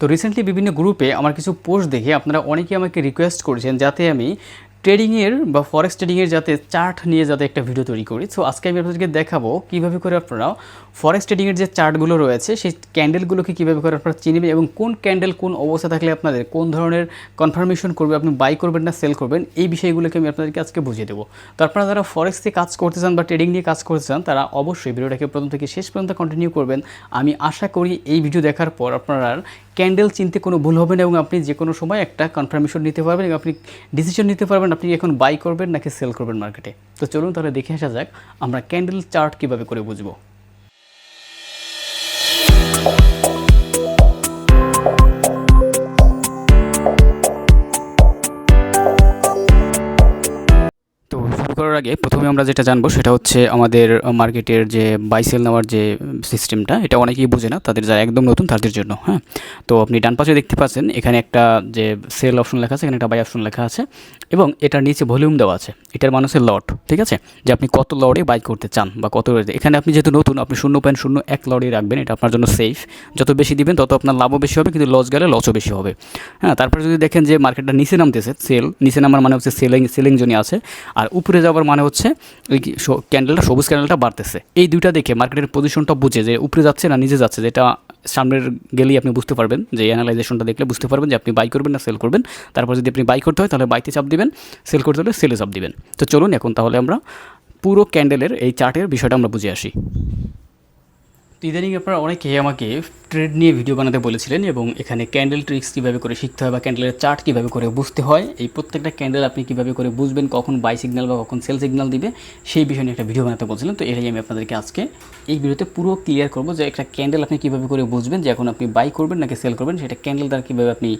তো রিসেন্টলি বিভিন্ন গ্রুপে আমার কিছু পোস্ট দেখে আপনারা অনেকেই আমাকে রিকোয়েস্ট করেছেন যাতে আমি ট্রেডিংয়ের বা ফরেক্স ট্রেডিংয়ের যাতে চার্ট নিয়ে যাতে একটা ভিডিও তৈরি করি। সো আজকে আমি আপনাদেরকে দেখাবো কীভাবে করে আপনারা ফরেক্স ট্রেডিংয়ের যে চার্টগুলো রয়েছে, সেই ক্যান্ডেলগুলোকে কীভাবে করে আপনারা চিনবেন এবং কোন ক্যান্ডেল কোন অবস্থা থাকলে আপনাদের কোন ধরনের কনফার্মেশন করবে, আপনি বাই করবেন না সেল করবেন, এই বিষয়গুলোকে আমি আপনাদেরকে আজকে বুঝিয়ে দেবো। তো আপনারা যারা ফরেক্স কাজ করতে চান বা ট্রেডিং নিয়ে কাজ করতে চান, তারা অবশ্যই ভিডিওটাকে প্রথম থেকে শেষ পর্যন্ত কন্টিনিউ করবেন। আমি আশা করি এই ভিডিও দেখার পর আপনারা ক্যান্ডেল চিনতে কোনো ভুল হবে না এবং আপনি যে কোনো সময় একটা কনফার্মেশন নিতে পারবেন এবং আপনি ডিসিশন নিতে পারবেন আপনি এখন বাই করবেন নাকি সেল করবেন মার্কেটে তো চলুন তাহলে দেখে আসা যাক, আমরা ক্যান্ডেল চার্ট কীভাবে করে বুঝব। করার আগে প্রথমে আমরা যেটা জানব সেটা হচ্ছে আমাদের মার্কেটের যে বাইসেল নেওয়ার যে সিস্টেমটা, এটা অনেকেই বোঝে না, তাদের যারা একদম নতুন তাদের জন্য হ্যাঁ? তো আপনি ডান পাশে দেখতে পাচ্ছেন, এখানে একটা যে সেল অপশন লেখা আছে, এখানে একটা বাই অপশন লেখা আছে এবং এটার নিচে ভলিউম দেওয়া আছে। এটার মানুষের লট ঠিক আছে? যে আপনি কত লড়ে বাই করতে চান বা কত এখানে আপনি যেহেতু নতুন, আপনি শূন্য পয়েন্ট শূন্য এক লড়ে রাখবেন, এটা আপনার জন্য সেফ যত বেশি দিবেন, তত আপনার লাভও বেশি হবে, কিন্তু লস গেলে লসও বেশি হবে হ্যাঁ? তারপরে যদি দেখেন যে মার্কেটটা নিচে নামতেছে সেল নিচে নামার মানে হচ্ছে সেলিং সেলিং জোনে আছে। আর উপরে যাওয়ার মানে হচ্ছে ওই ক্যান্ডেলটা সবুজ ক্যান্ডেলটা বাড়তেছে। এই দুইটা দেখে মার্কেটের পজিশনটা বুঝে যে উপরে যাচ্ছে না নিচে যাচ্ছে, যেটা সামনের গেলেই আপনি বুঝতে পারবেন। যে অ্যানালাইজেশনটা দেখলে বুঝতে পারবেন যে আপনি বাই করবেন না সেল করবেন। তারপর যদি আপনি বাই করতে হয়, তাহলে বাইতে চাপ দিবেন সেল করতে হলে সেলে চাপ দিবেন। তো চলুন এখন তাহলে আমরা পুরো ক্যান্ডেলের এই চার্টের বিষয়টা আমরা বুঝে আসি। ইদানিং আপনারা অনেকেই আমাকে ট্রেড নিয়ে ভিডিও বানাতে বলেছিলেন এবং এখানে ক্যান্ডেল ট্রিক্স কীভাবে করে শিখতে হয় বা ক্যান্ডেলের চার্ট কীভাবে করে বুঝতে হয়, এই প্রত্যেকটা ক্যান্ডেল আপনি কীভাবে করে বুঝবেন, কখন বাই সিগন্যাল বা কখন সেল সিগন্যাল দিবে, সেই বিষয় নিয়ে একটা ভিডিও বানাতে বলছিলেন। তো এটাই আমি আপনাদেরকে আজকে এই ভিডিওতে পুরো ক্লিয়ার করব যে একটা ক্যান্ডেল আপনি কীভাবে করে বুঝবেন, যে এখন আপনি বাই করবেন নাকি সেল করবেন, সেটা ক্যান্ডেল দ্বারা কীভাবে আপনি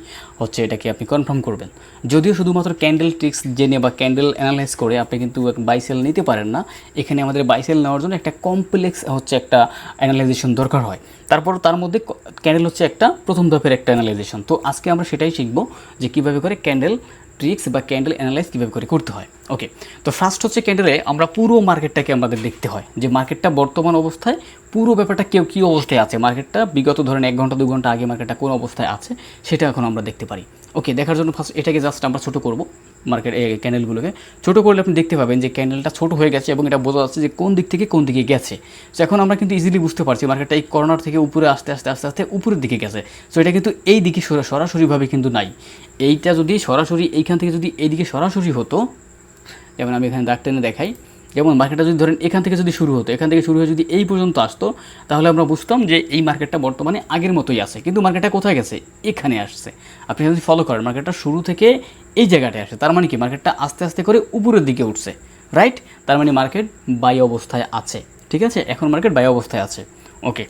হচ্ছে এটাকে আপনি কনফার্ম করবেন। যদিও শুধুমাত্র ক্যান্ডেল ট্রিক্স জেনে বা ক্যান্ডেল অ্যানালাইজ করে আপনি কিন্তু বাই সেল নিতে পারেন না, এখানে আমাদের বাই সেল নেওয়ার জন্য একটা কমপ্লেক্স হচ্ছে একটা অ্যানালাইজেশন দরকার হয়। তারপর তার মধ্যে ক্যান্ডেল হচ্ছে একটা প্রথম ধাপের একটা অ্যানালাইজেশন তো আজকে আমরা সেটাই শিখব যে কীভাবে করে ক্যান্ডেল ট্রিক্স বা ক্যান্ডেল অ্যানালাইজ কীভাবে করে করতে হয়। ওকে তো ফার্স্ট হচ্ছে ক্যান্ডেলে আমরা পুরো মার্কেটটাকে আমাদের দেখতে হয়। যে মার্কেটটা বর্তমান অবস্থায়, পুরো ব্যাপারটা কেউ কী অবস্থায় আছে? মার্কেটটা বিগত ধরেন এক ঘণ্টা, দু ঘণ্টা আগে মার্কেটটা কোন অবস্থায় আছে, সেটা এখন আমরা দেখতে পারি। ওকে দেখার জন্য ফার্স্ট এটাকে জাস্ট আমরা ছোটো করব মার্কেট এই ক্যান্ডেলগুলোকে ছোটো করলে আপনি দেখতে পাবেন যে ক্যান্ডেলটা ছোটো হয়ে গেছে এবং এটা বোঝা যাচ্ছে যে কোন দিক থেকে কোন দিকে গেছে। সো এখন আমরা কিন্তু ইজিলি বুঝতে পারছি মার্কেটটা এই কর্নার থেকে উপরে আস্তে আস্তে আস্তে আস্তে উপরের দিকে গেছে। সো এটা কিন্তু এই দিকে সরা- সরাসরিভাবে কিন্তু নাই। এইটা যদি সরাসরি এইখান থেকে যদি এইদিকে সরাসরি হতো, যেমন আমি এখানে টেনে দেখাই যেমন মার্কেটটা যদি ধরেন এখান থেকে যদি শুরু হতো, এখান থেকে শুরু হয়ে যদি এই পর্যন্ত আসতো, তাহলে আমরা বুঝতাম যে এই মার্কেটটা বর্তমানে আগের মতোই আছে। কিন্তু মার্কেটটা কোথায় গেছে? এখানে আসছে। আপনি যদি ফলো করেন মার্কেটটা শুরু থেকে এই জায়গাটায় আসে। তার মানে কি? মার্কেটটা আস্তে আস্তে করে উপরের দিকে উঠছে। রাইট তার মানে মার্কেট বাই অবস্থায় আছে। ঠিক আছে? এখন মার্কেট বাই অবস্থায় আছে। ওকে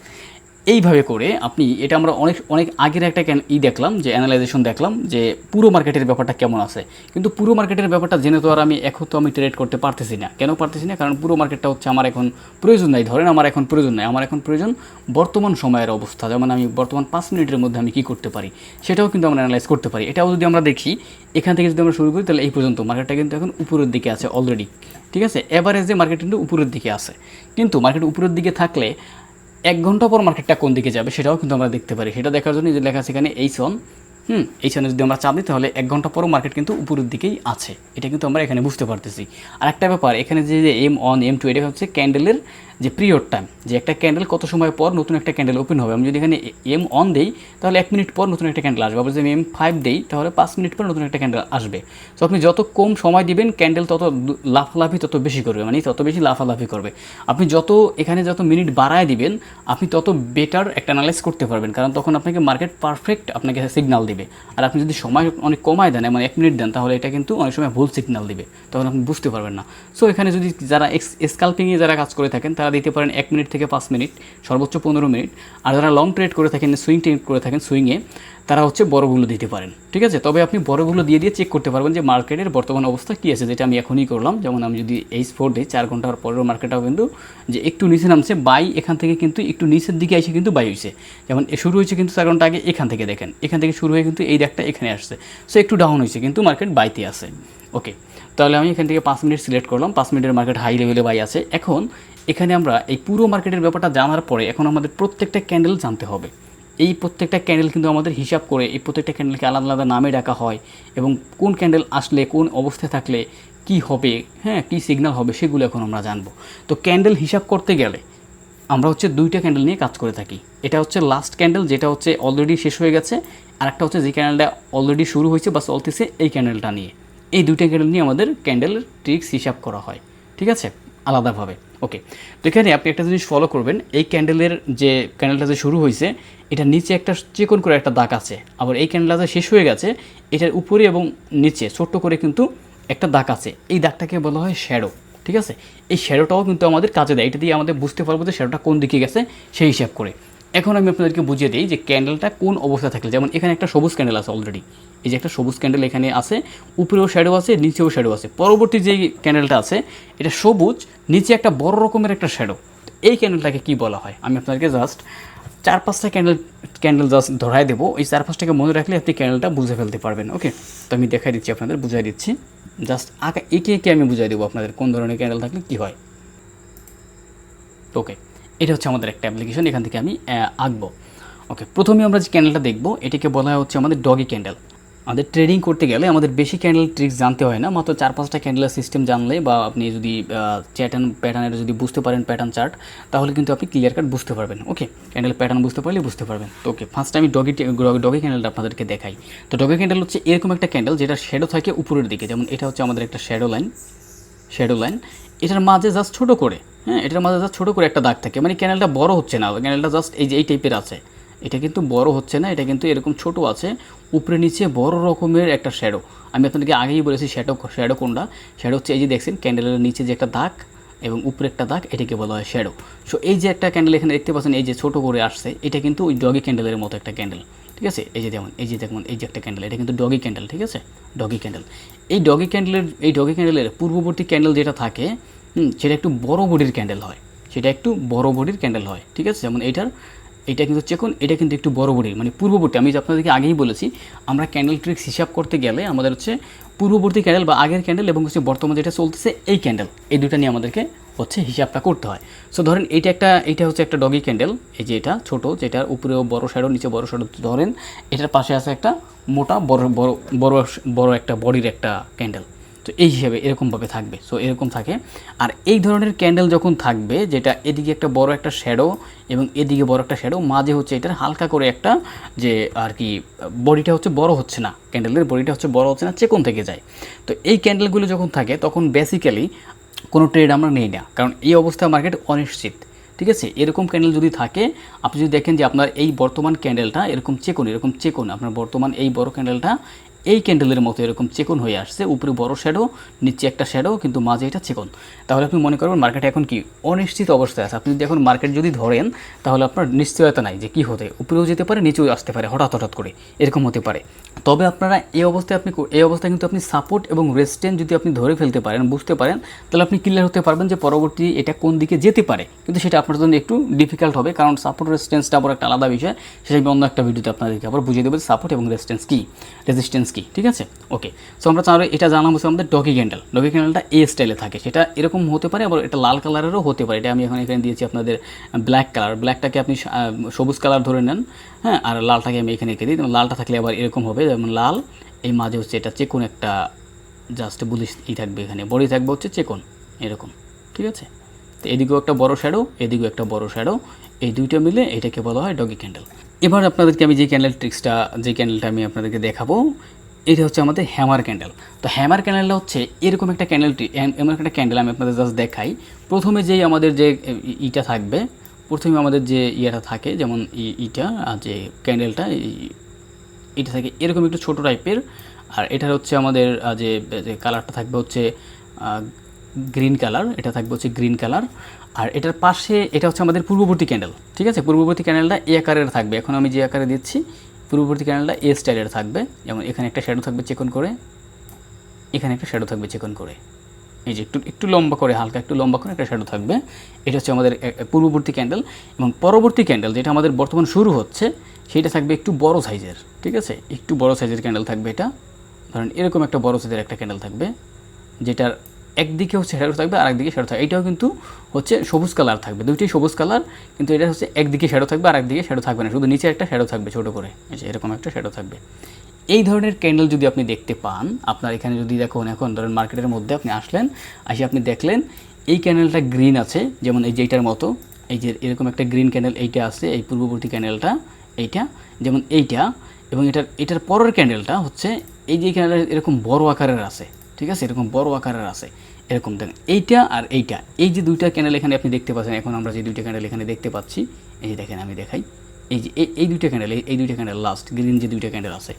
এইভাবে করে আপনি, এটা আমরা অনেক অনেক আগের একটা ই দেখলাম, যে অ্যানালাইজেশন দেখলাম, যে পুরো মার্কেটের ব্যাপারটা কেমন আছে। কিন্তু পুরো মার্কেটের ব্যাপারটা জেনে তো আর আমি এখন তো আমি ট্রেড করতে পারতেছি না। কেন পারতেছি না? কারণ পুরো মার্কেটটা হচ্ছে আমার এখন প্রয়োজন নাই। ধরেন আমার এখন প্রয়োজন নাই। আমার এখন প্রয়োজন বর্তমান সময়ের অবস্থা। যেমন আমি বর্তমান পাঁচ মিনিটের মধ্যে আমি কী করতে পারি? সেটাও কিন্তু আমরা অ্যানালাইজ করতে পারি। এটাও যদি আমরা দেখি, এখান থেকে যদি আমরা শুরু করি, তাহলে এই পর্যন্ত মার্কেটটা কিন্তু এখন উপরের দিকে আছে অলরেডি ঠিক আছে? এভারেজে মার্কেট কিন্তু উপরের দিকে আছে। কিন্তু মার্কেট উপরের দিকে থাকলে এক ঘণ্টা পর মার্কেটটা কোন দিকে যাবে সেটাও কিন্তু আমরা দেখতে পারি। সেটা দেখার জন্য এই যে লেখা আছে এখানে এইচ অন হুম সনে যদি আমরা চাপ দিই তাহলে এক ঘণ্টা পরও মার্কেট কিন্তু উপরের দিকেই আছে। এটা কিন্তু আমরা এখানে বুঝতে পারতেছি। আর একটা ব্যাপার, এখানে যে যে এম অন এম টু এটা হচ্ছে ক্যান্ডেলের যে পিরিয়ড টাইম যে একটা ক্যান্ডেল কত সময় পর নতুন একটা ক্যান্ডেল ওপেন হবে। আমি যদি এখানে এম অন দেই, তাহলে এক মিনিট পর নতুন একটা ক্যান্ডেল আসবে। আবার যদি আমি এম ফাইভ দেই, তাহলে পাঁচ মিনিট পর নতুন একটা ক্যান্ডেল আসবে। তো আপনি যত কম সময় দিবেন ক্যান্ডেল তত লাফালাফি তত বেশি করবে। মানে তত বেশি লাফালাফি করবে। আপনি যত, এখানে যত মিনিট বাড়ায় দিবেন, আপনি তত বেটার একটা অ্যানালাইজ করতে পারবেন। কারণ তখন আপনাকে মার্কেট পারফেক্ট আপনাকে সিগনাল দিবে। আর আপনি যদি সময় অনেক কমায় দেন মানে এক মিনিট দেন, তাহলে এটা কিন্তু অনেক সময় ভুল সিগনাল দিবে। তখন আপনি বুঝতে পারবেন না। সো এখানে যদি যারা এক্স স্কাল্পিংয়ে যারা কাজ করে থাকেন, তারা দিতে পারেন এক মিনিট থেকে পাঁচ মিনিট, সর্বোচ্চ পনেরো মিনিট। আর যারা লং ট্রেড করে থাকেন সুইং ট্রেড করে থাকেন সুইংয়ে তারা হচ্ছে বড়গুলো দিতে পারেন। ঠিক আছে? তবে আপনি বড়গুলো দিয়ে দিয়ে চেক করতে পারবেন যে মার্কেটের বর্তমান অবস্থা কী আছে, যেটা আমি এখনই করলাম। যেমন আমি যদি এইচ ফোর দিই, চার ঘণ্টার পরের মার্কেটটাও কিন্তু যে একটু নিচে নামছে বাই এখান থেকে কিন্তু একটু নিচের দিকে এসে কিন্তু বাই হয়েছে যেমন শুরু হয়েছে কিন্তু চার ঘণ্টা আগে, এখান থেকে দেখেন। এখান থেকে শুরু হয়ে কিন্তু এই দেখটা এখানে আসছে। সো একটু ডাউন হয়েছে কিন্তু মার্কেট বাইতে আছে। ওকে তাহলে আমি এখান থেকে পাঁচ মিনিট সিলেক্ট করলাম। পাঁচ মিনিটের মার্কেট হাই লেভেলে বাই আছে। এখন এখানে আমরা এই পুরো মার্কেটের ব্যাপারটা জানার পরে এখন আমাদের প্রত্যেকটা ক্যান্ডেল জানতে হবে। এই প্রত্যেকটা ক্যান্ডেল কিন্তু আমাদের হিসাব করে এই প্রত্যেকটা ক্যান্ডেলকে আলাদা আলাদা নামে ডাকা হয় এবং কোন ক্যান্ডেল আসলে, কোন অবস্থায় থাকলে কি হবে হ্যাঁ কী সিগন্যাল হবে সেগুলো এখন আমরা জানব। তো ক্যান্ডেল হিসাব করতে গেলে আমরা হচ্ছে দুইটা ক্যান্ডেল নিয়ে কাজ করে থাকি। এটা হচ্ছে লাস্ট ক্যান্ডেল যেটা হচ্ছে অলরেডি শেষ হয়ে গেছে, আর একটা হচ্ছে যে ক্যান্ডেলটা অলরেডি শুরু হয়েছে বা চলতেছে, এই ক্যান্ডেলটা নিয়ে। এই দুইটা ক্যান্ডেল নিয়ে আমাদের ক্যান্ডেলের ট্রিক্স হিসাব করা হয়। ঠিক আছে? আলাদাভাবে। ওকে তো এখানে আপনি একটা জিনিস ফলো করবেন। এই ক্যান্ডেলের যে ক্যান্ডেলটা যে শুরু হয়েছে এটা নিচে একটা চিকন করে একটা দাগ আছে। আবার এই ক্যান্ডেলটা যে শেষ হয়ে গেছে, এটার উপরে এবং নিচে ছোট্ট করে কিন্তু একটা দাগ আছে। এই দাগটাকে বলা হয় শ্যাডো ঠিক আছে? এই শ্যাডোটাও কিন্তু আমাদের কাজে দেয়। এটা দিয়ে আমাদের বুঝতে পারব যে শ্যাডোটা কোন দিকে গেছে, সেই হিসাব করে। এখন আমি আপনাদেরকে বুঝিয়ে দিই যে ক্যান্ডেলটা কোন অবস্থা থাকলে, যেমন এখানে একটা সবুজ ক্যান্ডেল আছে অলরেডি এই যে একটা সবুজ ক্যান্ডেল এখানে আছে, উপরেও শ্যাডো আছে, নিচেও শ্যাডো আছে। পরবর্তী যে ক্যান্ডেলটা আছে, এটা সবুজ, নিচে একটা বড় রকমের একটা শ্যাডো এই ক্যান্ডেলটাকে কি বলা হয়? আমি আপনাদেরকে জাস্ট চার পাঁচটা ক্যান্ডেল ক্যান্ডেল জাস্ট ধরাই দেবো। এই চার পাঁচটাকে মনে রাখলে আপনি ক্যান্ডেলটা বুঝে ফেলতে পারবেন ওকে তো আমি দেখাই দিচ্ছি আপনাদের, বুঝাই দিচ্ছি। জাস্ট আঁকা, একে একে আমি বুঝাই দেবো আপনাদের কোন ধরনের ক্যান্ডেল থাকলে কী হয়। ওকে এটা হচ্ছে আমাদের একটা অ্যাপ্লিকেশন এখান থেকে আমি আঁকবো। ওকে প্রথমে আমরা যে ক্যান্ডেলটা দেখব, এটাকে বলা হচ্ছে আমাদের ডগি ক্যান্ডেল আমাদের ট্রেডিং করতে গেলে আমাদের বেশি ক্যান্ডেল ট্রিক্স জানতে হয় না, মাত্র চার পাঁচটা ক্যান্ডেলের সিস্টেম জানলে বা আপনি যদি চ্যাটার্ন প্যাটার্নের যদি বুঝতে পারেন প্যাটার্ন চার্ট তাহলে কিন্তু আপনি ক্লিয়ার কাট বুঝতে পারবেন। ওকে ক্যান্ডেল প্যাটার্ন বুঝতে পারলে বুঝতে পারবেন। তো ওকে ফার্স্ট আমি ডগি ডগি ক্যান্ডেলটা আপনাদেরকে দেখাই। তো ডগি ক্যান্ডেল হচ্ছে এরকম একটা ক্যান্ডেল যেটা শ্যাডো থাকে উপরের দিকে। যেমন এটা হচ্ছে আমাদের একটা শ্যাডো লাইন শ্যাডো লাইন এটার মাঝে জাস্ট ছোটো করে হ্যাঁ এটার মাঝে জাস্ট ছোটো করে একটা দাগ থাকে। মানে ক্যানেলটা বড় হচ্ছে না, ক্যানেলটা জাস্ট এই যে, এই টাইপের আছে। এটা কিন্তু বড় হচ্ছে না, এটা কিন্তু এরকম ছোট আছে, উপরে নিচে বড় রকমের একটা শ্যাডো আমি আপনাদেরকে আগেই বলেছি শ্যাডো শ্যাডো কোনটা? শ্যাডো হচ্ছে এই যে দেখছেন ক্যান্ডেলের নিচে যে একটা দাগ এবং উপরে একটা দাগ, এটাকে বলা হয় শ্যাডো সো এই যে একটা ক্যান্ডেল এখানে দেখতে পাচ্ছেন, এই যে ছোটো করে আসছে, এটা কিন্তু ওই ডগি ক্যান্ডেলের মতো একটা ক্যান্ডেল ঠিক আছে? এই যে যেমন এই যে দেখুন, এই যে একটা ক্যান্ডেল এটা কিন্তু ডগি ক্যান্ডেল ঠিক আছে? ডগি ক্যান্ডেল এই ডগি ক্যান্ডেলের এই ডগি ক্যান্ডেলের পূর্ববর্তী ক্যান্ডেল যেটা থাকে সেটা একটু বড় বডির ক্যান্ডেল হয়। সেটা একটু বড় বডির ক্যান্ডেল হয়, ঠিক আছে? যেমন এইটার এটা কিন্তু চেকুন এটা কিন্তু একটু বড় বডির মানে পূর্ববর্তী, আমি যে আপনাদেরকে আগেই বলেছি, আমরা ক্যান্ডেল ট্রিক্স হিসাব করতে গেলে আমাদের হচ্ছে পূর্ববর্তী ক্যান্ডেল বা আগের ক্যান্ডেল এবং হচ্ছে বর্তমানে যেটা চলতেছে, এই ক্যান্ডেল এই দুটো নিয়ে আমাদেরকে হচ্ছে, হিসাবটা করতে হয়। সো ধরেন এইটা একটা, এইটা হচ্ছে একটা ডগি ক্যান্ডেল এই যে এটা ছোট, যেটার উপরেও বড় শ্যাডো নিচে বড় শ্যাডো ধরেন এটার পাশে আছে একটা মোটা, বড় বড় বড় বড় একটা বডির একটা ক্যান্ডেল তো এই হিসাবে এরকমভাবে থাকবে। সো এরকম থাকে। আর এই ধরনের ক্যান্ডেল যখন থাকবে, যেটা এদিকে একটা বড় একটা শ্যাডো এবং এদিকে বড় একটা শ্যাডো মাঝে হচ্ছে এটার হালকা করে একটা যে আর কি, বডিটা হচ্ছে বড় হচ্ছে না। ক্যান্ডেলের বডিটা হচ্ছে বড় হচ্ছে না, চেকন থেকে যায়। তো এই ক্যান্ডেলগুলো যখন থাকে, তখন বেসিক্যালি কোনো ট্রেড আমরা নেই না। কারণ এই অবস্থায় মার্কেট অনিশ্চিত। ঠিক আছে? এরকম ক্যান্ডেল যদি থাকে, আপনি যদি দেখেন যে আপনার এই বর্তমান ক্যান্ডেলটা এরকম চেকুন এরকম চেকুন আপনার বর্তমান এই বড় ক্যান্ডেলটা এই ক্যান্ডেলের মতো এরকম চেকন হয়ে আসছে, উপরে বড় শ্যাডো নিচে একটা শ্যাডো কিন্তু মাঝে এটা চেকন। তাহলে আপনি মনে করবেন মার্কেট এখন কি অনিশ্চিত অবস্থায় আছে। আপনি যদি এখন মার্কেট যদি ধরেন, তাহলে আপনার নিশ্চয়তা নাই যে কী হতে, উপরেও যেতে পারে, নিচেও আসতে পারে, হঠাৎ হঠাৎ করে, এরকম হতে পারে। তবে আপনারা এই অবস্থায় আপনি এই অবস্থায় কিন্তু আপনি সাপোর্ট এবং রেস্টেন্ট যদি আপনি ধরে ফেলতে পারেন, বুঝতে পারেন, তাহলে আপনি ক্লিয়ার হতে পারবেন যে পরবর্তী এটা কোন দিকে যেতে পারে। কিন্তু সেটা আপনার জন্য একটু ডিফিকাল্ট হবে, কারণ সাপোর্ট রেজিস্ট্যান্সটা আবার একটা আলাদা বিষয়, সেটা আমি অন্য একটা ভিডিওতে আপনাদেরকে আবার বুঝিয়ে দেবো সাপোর্ট এবং রেজিস্ট্যান্স কী। রেজিস্ট্যান্স কী? ঠিক আছে? ওকে সো আমরা তাহলে এটা জানলাম হচ্ছে আমাদের ডগি ক্যান্ডেল ডগি ক্যান্ডেলটা এ স্টাইলে থাকে। সেটা এরকম হতে পারে, আবার এটা লাল কালারেরও হতে পারে। এটা আমি এখন এখানে দিয়েছি আপনাদের ব্ল্যাক কালার ব্ল্যাকটাকে আপনি সবুজ কালার ধরে নেন হ্যাঁ? আর লালটাকে আমি এখানে রেখে দিই। লালটা থাকলে আবার এরকম হবে। যেমন লাল এই মাঝে হচ্ছে এটা চেকুন একটা জাস্ট বুলিশ ই থাকবে এখানে। বডি থাকবে হচ্ছে চেকন, এরকম, ঠিক আছে? তো এদিকেও একটা বড় শ্যাডো এদিকেও একটা বড় শ্যাডো এই দুইটা মিলে এটাকে বলা হয় ডগি ক্যান্ডেল এবার আপনাদেরকে আমি যে ক্যান্ডেল ট্রিক্সটা যে ক্যান্ডেলটা আমি আপনাদেরকে দেখাবো এটা হচ্ছে আমাদের হ্যামার ক্যান্ডেল তো হ্যামার ক্যান্ডেলটা হচ্ছে এরকম একটা ক্যান্ডেলটি এমন একটা ক্যান্ডেল আমি আপনাদের জাস্ট দেখাই। প্রথমে যেই আমাদের যে ইটা থাকবে, প্রথমে আমাদের যে ইয়েটা থাকে, যেমন ইটা আর যে ক্যান্ডেলটা এটা থাকে এরকম একটু ছোটো টাইপের আর এটার হচ্ছে আমাদের যে কালারটা থাকবে হচ্ছে গ্রিন কালার এটা থাকবে হচ্ছে গ্রিন কালার আর এটার পাশে, এটা হচ্ছে আমাদের পূর্ববর্তী ক্যান্ডেল ঠিক আছে? পূর্ববর্তী ক্যান্ডেলটা এ আকারের থাকবে। এখন আমি যে আকারে দিচ্ছি পূর্ববর্তী ক্যান্ডেলটা এ স্টাইলের থাকবে, যেমন এখানে একটা শ্যাডো থাকবে চেকন করে, এখানে একটা শ্যাডো থাকবে চেকন করে। এই যে একটু একটু লম্বা করে, হালকা একটু লম্বা করে একটা শ্যাডো থাকবে। এটা হচ্ছে আমাদের পূর্ববর্তী ক্যান্ডেল এবং পরবর্তী ক্যান্ডেল যেটা আমাদের বর্তমান শুরু হচ্ছে সেটা থাকবে একটু বড় সাইজের ঠিক আছে? একটু বড় সাইজের ক্যান্ডেল থাকবে এটা। ধরেন এরকম একটা বড় সাইজের একটা ক্যান্ডেল থাকবে, যেটার একদিকে হচ্ছে শ্যাডো থাকবে আর একদিকে শ্যাডো থাকবে। এটাও কিন্তু হচ্ছে সবুজ কালার থাকবে। দুইটাই সবুজ কালার কিন্তু এটা হচ্ছে একদিকে শ্যাডো থাকবে আর একদিকে শ্যাডো থাকবে না। শুধু নিচে একটা শ্যাডো থাকবে ছোটো করে। এই এরকম একটা শ্যাডো থাকবে। এই ধরনের ক্যান্ডেল যদি আপনি দেখতে পান, আপনার এখানে যদি দেখুন, এখন ধরেন মার্কেটের মধ্যে আপনি আসলেন, আসে আপনি দেখলেন, এই ক্যান্ডেলটা গ্রিন আছে, যেমন এই যে এইটার মতো, এই যে এরকম একটা গ্রিন ক্যান্ডেল এইটা আছে, এই পূর্ববর্তী ক্যান্ডেলটা এইটা, যেমন এইটা, এবং এটার এটার পরের ক্যান্ডেলটা হচ্ছে, এই যে ক্যান্ডেল এরকম বড় আকারের আছে। ঠিক আছে? এরকম বড় আকারের আছে। এরকম দেখেন, এইটা আর এইটা। এই যে দুইটা ক্যান্ডেল এখানে আপনি দেখতে পাচ্ছেন, এখন আমরা যে দুইটা ক্যান্ডেল এখানে দেখতে পাচ্ছি, এই যে দেখেন আমি দেখাই। এই যে, এই- দুইটা ক্যান্ডেল এই দুইটা ক্যান্ডেল লাস্ট গ্রিন যে দুইটা ক্যান্ডেল আছে।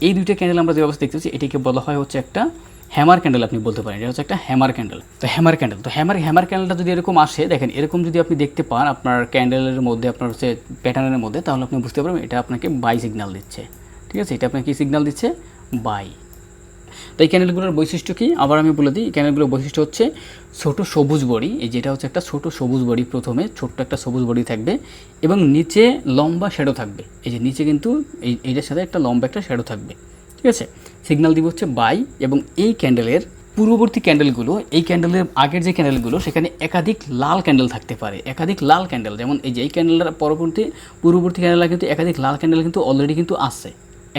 এই দুইটা ক্যান্ডেল আমরা যে অবস্থা দেখতেছি এটাকে বলা হয় হচ্ছে একটা হ্যামার ক্যান্ডেল আপনি বলতে পারেন। এটা হচ্ছে একটা হ্যামার ক্যান্ডেল তো হ্যামার ক্যান্ডেল তো হ্যামার হ্যামার ক্যান্ডেলটা যদি এরকম আসে, দেখেন, এরকম যদি আপনি দেখতে পান, আপনার ক্যান্ডেলের মধ্যে, আপনার হচ্ছে প্যাটার্নের মধ্যে, তাহলে আপনি বুঝতে পারবেন এটা আপনাকে বাই সিগনাল দিচ্ছে। ঠিক আছে? এটা আপনাকে কি সিগনাল দিচ্ছে? বাই তো এই ক্যানেলগুলোর বৈশিষ্ট্য কী? আবার আমি বলে দিই ক্যানেলগুলোর বৈশিষ্ট্য হচ্ছে ছোট সবুজ বড়ি, এই যেটা হচ্ছে একটা ছোট সবুজ বড়ি প্রথমে, ছোট্ট একটা সবুজ বড়ি থাকবে এবং নিচে লম্বা শ্যাডো থাকবে। এই যে নিচে কিন্তু এই, এইটার সাথে একটা লম্বা একটা শ্যাডো থাকবে। ঠিক আছে? সিগন্যাল দিব হচ্ছে বাই এবং এই ক্যান্ডেলের পূর্ববর্তী ক্যান্ডেলগুলো এই ক্যান্ডেলের আগের যে ক্যান্ডেলগুলো সেখানে একাধিক লাল ক্যান্ডেল থাকতে পারে। একাধিক লাল ক্যান্ডেল যেমন এই যে এই ক্যান্ডেলটার পরবর্তী, পূর্ববর্তী ক্যান্ডেলটা কিন্তু একাধিক লাল ক্যান্ডেল কিন্তু অলরেডি কিন্তু আছে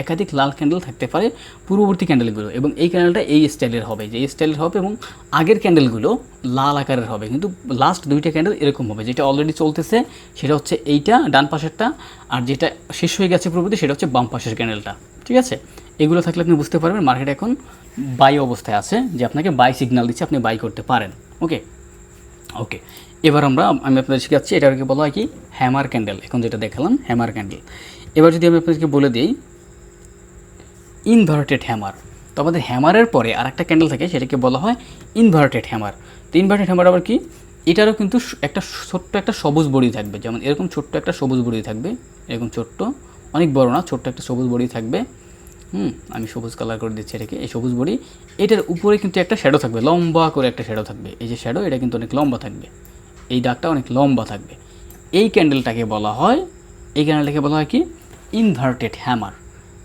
একাধিক লাল ক্যান্ডেল থাকতে পারে পূর্ববর্তী ক্যান্ডেলগুলো এবং এই ক্যান্ডেলটা এই স্টাইলের হবে। যে এই স্টাইলের হবে এবং আগের ক্যান্ডেলগুলো লাল আকারের হবে। কিন্তু লাস্ট দুইটা ক্যান্ডেল এরকম হবে। যেটা অলরেডি চলতেছে, সেটা হচ্ছে এইটা ডান পাশেরটা আর যেটা শেষ হয়ে গেছে পূর্ববর্তী, সেটা হচ্ছে বাম পাশের ক্যান্ডেলটা ঠিক আছে? এগুলো থাকলে আপনি বুঝতে পারবেন মার্কেট এখন বাই অবস্থায় আছে, যে আপনাকে বাই সিগন্যাল দিচ্ছে, আপনি বাই করতে পারেন। ওকে ওকে এবার আমরা, আমি আপনাদের শেখাচ্ছি, এটাকে বলা হয় কি? হ্যামার ক্যান্ডেল এখন যেটা দেখালাম হ্যামার ক্যান্ডেল এবার যদি আমি আপনাদেরকে বলে দিই ইনভার্টেড হ্যামার তো আমাদের হ্যামারের পরে আর একটা ক্যান্ডেল থাকে, সেটাকে বলা হয় ইনভার্টেড হ্যামার তো ইনভার্টেড হ্যামার আবার কি? এটারও কিন্তু একটা ছোট্ট একটা সবুজ বড়ি থাকবে। যেমন এরকম ছোট্ট একটা সবুজ বড়ি থাকবে, এরকম ছোট্ট। অনেক বড় না, ছোট্ট একটা সবুজ বড়ি থাকবে। হুম, আমি সবুজ কালার করে দিচ্ছি এটাকে, এই সবুজ বড়ি। এটার উপরে কিন্তু একটা শ্যাডো থাকবে, লম্বা করে একটা শ্যাডো থাকবে। এই যে শ্যাডো এটা কিন্তু অনেক লম্বা থাকবে। এই দাগটা অনেক লম্বা থাকবে। এই ক্যান্ডেলটাকে বলা হয়, এই ক্যান্ডেলটাকে বলা হয় কি? ইনভার্টেড হ্যামার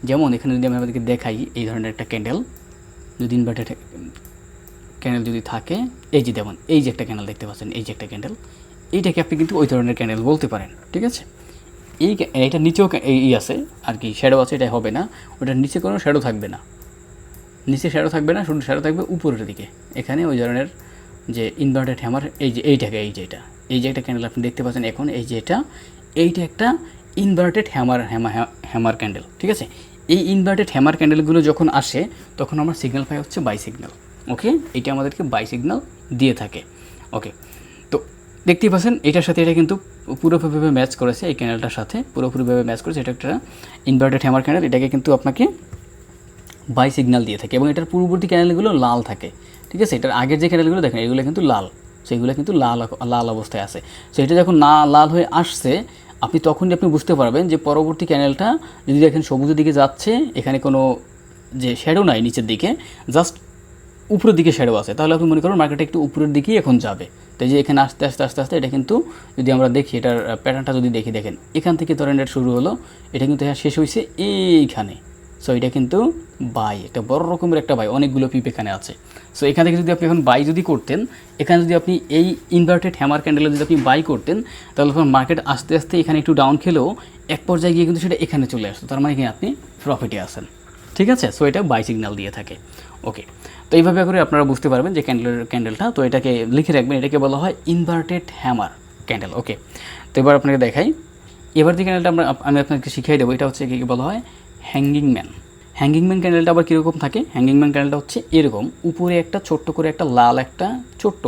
যেমন এখানে যদি আমি আপনাদেরকে দেখাই এই ধরনের একটা ক্যান্ডেল যদি ইনভার্টেড ক্যান্ডেল যদি থাকে, এই যে যেমন এই যে একটা ক্যান্ডেল দেখতে পাচ্ছেন, এই যে একটা ক্যান্ডেল এইটাকে আপনি কিন্তু ওই ধরনের ক্যান্ডেল বলতে পারেন, ঠিক আছে? এই এটা নিচেও এই আছে, আর কি শ্যাডো আছে এটা হবে না, ওটার নিচে কোনো শ্যাডো থাকবে না। নিচে শ্যাডো থাকবে না, শুধু শ্যাডো থাকবে উপরের দিকে। এখানে ওই ধরনের যে ইনভার্টেড হ্যামার এই যে এইটাকে, এই যে এটা, এই যে একটা ক্যান্ডেল আপনি দেখতে পাচ্ছেন এখন, এই যে এটা, এইটা একটা inverted hammer hammer hammer candle ঠিক আছে? এই ইনভার্টেড হ্যামার ক্যান্ডেলগুলো যখন আসে, তখন আমরা সিগন্যাল পাই হচ্ছে বাই সিগন্যাল ওকে এটা আমাদেরকে বাই সিগন্যাল দিয়ে থাকে ওকে তো দেখতেই পাচ্ছেন, এটার সাথে এটা কিন্তু পুরোপুরিভাবে ম্যাচ করেছে, এই ক্যান্ডেলটার সাথে পুরোপুরিভাবে ম্যাচ করেছে, এটা একটা ইনভার্টেড হ্যামার ক্যান্ডেল এটাকে কিন্তু আপনাকে বাই সিগন্যাল দিয়ে থাকে এবং এটার পূর্ববর্তী ক্যানেলগুলো লাল থাকে, ঠিক আছে? এটার আগের যে ক্যানেলগুলো দেখেন, এগুলো কিন্তু লাল সেগুলো কিন্তু লাল লাল অবস্থায় আছে। সো এটা যখন না, লাল হয়ে আসছে আপনি তখনই আপনি বুঝতে পারবেন যে পরবর্তী ক্যানেলটা যদি দেখেন সবুজের দিকে যাচ্ছে, এখানে কোনো যে শ্যাডো নাই নিচের দিকে জাস্ট উপরের দিকে শ্যাডো আছে। তাহলে আপনি মনে করুন মার্কেটটা একটু উপরের দিকেই এখন যাবে। তো যে এখানে আস্তে আস্তে আস্তে আস্তে এটা কিন্তু যদি আমরা দেখি, এটার প্যাটার্নটা যদি দেখি, দেখেন, এখান থেকে ধরেন এটা শুরু হলো, এটা কিন্তু শেষ হয়েছে এইখানে। সো এটা কিন্তু বাই একটা বড় রকমের একটা বাই অনেকগুলো পিপ এখানে আছে। সো এখান থেকে যদি আপনি এখন বাই যদি করতেন, এখানে যদি আপনি এই ইনভার্টেড হ্যামার ক্যান্ডেলে যদি আপনি বাই করতেন, তাহলে তখন মার্কেট আস্তে আস্তে এখানে একটু ডাউন খেলেও এক পর্যায়ে গিয়ে কিন্তু সেটা এখানে চলে আসতো। তার মানে এখানে আপনি প্রফিটে আসেন ঠিক আছে? সো এটা বাই সিগন্যাল দিয়ে থাকে। ওকে তো এইভাবে করে আপনারা বুঝতে পারবেন যে ক্যান্ডেলের ক্যান্ডেলটা তো এটাকে লিখে রাখবেন, এটাকে বলা হয় ইনভার্টেড হ্যামার ক্যান্ডেল ওকে তো এবার আপনাকে দেখাই। এবার যে ক্যান্ডেলটা আমরা, আমি আপনাকে শিখিয়ে দেবো, এটা হচ্ছে কি বলা হয় হ্যাঙ্গিং ম্যান হ্যাঙ্গিং ম্যান ক্যান্ডেলটা আবার কীরকম থাকে? হ্যাঙ্গিং ম্যান ক্যান্ডেলটা হচ্ছে এরকম। উপরে একটা ছোট্ট করে একটা লাল একটা ছোট্ট।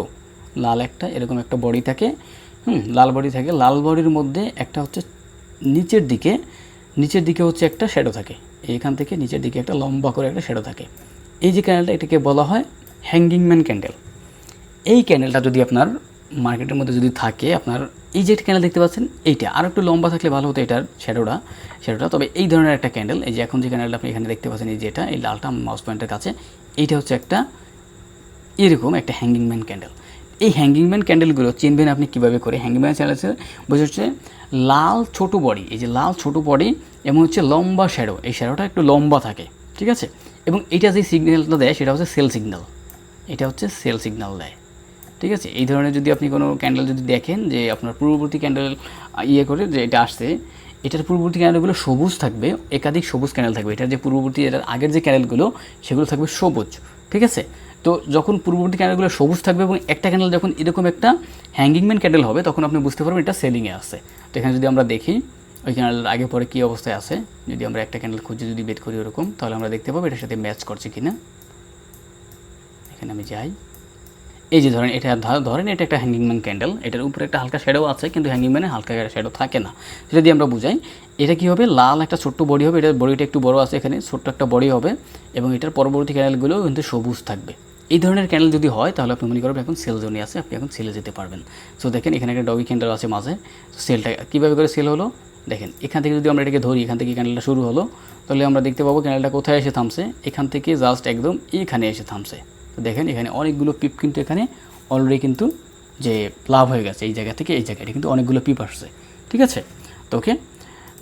লাল একটা, এরকম একটা বডি থাকে। হুম, লাল বডি থাকে। লাল বডির মধ্যে একটা হচ্ছে নিচের দিকে নিচের দিকে হচ্ছে একটা শ্যাডো থাকে। এইখান থেকে নিচের দিকে একটা লম্বা করে একটা শ্যাডো থাকে। এই যে ক্যান্ডেলটা এটাকে বলা হয় হ্যাঙ্গিং ম্যান ক্যান্ডেল এই ক্যান্ডেলটা যদি আপনার মার্কেটের মধ্যে যদি থাকে আপনার, এই যে ক্যান্ডেল দেখতে পাচ্ছেন, এইটা। আর একটু লম্বা থাকলে ভালো হতো এটার শ্যাডোটা শ্যাডোটা তবে এই ধরনের একটা ক্যান্ডেল এই যে এখন যে ক্যান্ডেলটা আপনি এখানে দেখতে পাচ্ছেন, এই যে এটা, এই লালটা মাউস পয়েন্টের কাছে, এইটা হচ্ছে একটা এরকম একটা হ্যাঙ্গিং ম্যান ক্যান্ডেল এই হ্যাঙ্গিং ম্যান ক্যান্ডেলগুলো চিনবেন আপনি কীভাবে করে হ্যাঙ্গিং ম্যান চ্যানেল বোঝা হচ্ছে লাল ছোট বডি এই যে লাল ছোট বডি এবং হচ্ছে লম্বা শ্যাডো এই শ্যাডোটা একটু লম্বা থাকে, ঠিক আছে? এবং এটা যে সিগন্যালটা দেয়, সেটা হচ্ছে সেল সিগন্যাল এটা হচ্ছে সেল সিগন্যাল দেয়। ঠিক আছে? এই ধরনের যদি আপনি কোনো ক্যান্ডেল যদি দেখেন যে আপনার পূর্ববর্তী ক্যান্ডেল ইয়ে করে যে এটা আসছে, এটার পূর্ববর্তী ক্যান্ডেলগুলো সবুজ থাকবে, একাধিক সবুজ ক্যান্ডেল থাকবে। এটার যে পূর্ববর্তী, এটার আগের যে ক্যান্ডেলগুলো সেগুলো থাকবে সবুজ, ঠিক আছে? তো যখন পূর্ববর্তী ক্যান্ডেলগুলো সবুজ থাকবে এবং একটা ক্যান্ডেল যখন এরকম একটা হ্যাঙ্গিংম্যান ক্যান্ডেল হবে, তখন আপনি বুঝতে পারবেন এটা সেলিংয়ে আছে। তো এখানে যদি আমরা দেখি, ওই ক্যান্ডেলের আগে পরে কী অবস্থায় আছে, যদি আমরা একটা ক্যান্ডেল খুঁজে, যদি বের করি ওরকম, তাহলে আমরা দেখতে পাবো এটার সাথে ম্যাচ করছে কি না এখানে আমি যাই। এই যে ধরেন, এটা ধরেন এটা একটা হ্যাঙ্গিংম্যান ক্যান্ডেল এটার উপরে একটা হালকা শ্যাডো আছে, কিন্তু হ্যাঙ্গিংম্যানে হালকা শ্যাডো থাকে না। যদি আমরা বুঝাই, এটা কি হবে? লাল একটা ছোট্ট বডি হবে, এটার বডিটা একটু বড় আছে এখানে, ছোট্ট একটা বডি হবে, এবং এটার পরবর্তী ক্যান্ডেলগুলো কিন্তু সবুজ থাকবে। এই ধরনের ক্যান্ডেল যদি হয়, তাহলে আপনি মনে করবেন এখন সেল জোনে আছে, আপনি এখন সেলে যেতে পারবেন। সো দেখেন, এখানে একটা ডবি ক্যান্ডেল আছে মাঝে। সেলটা কীভাবে করে সেল হলো? দেখেন, এখান থেকে যদি আমরা এটাকে ধরি, এখান থেকে ক্যান্ডেলটা শুরু হলো, তাহলে আমরা দেখতে পাবো ক্যান্ডেলটা কোথায় এসে থামছে? এখান থেকে জাস্ট একদম এইখানে এসে থামছে। তো দেখেন, এখানে অনেকগুলো পিপ কিন্তু এখানে অলরেডি কিন্তু যে লাভ হয়ে গেছে এই জায়গা থেকে, এই জায়গায় কিন্তু অনেকগুলো পিপ আসছে। ঠিক আছে? তো ওকে?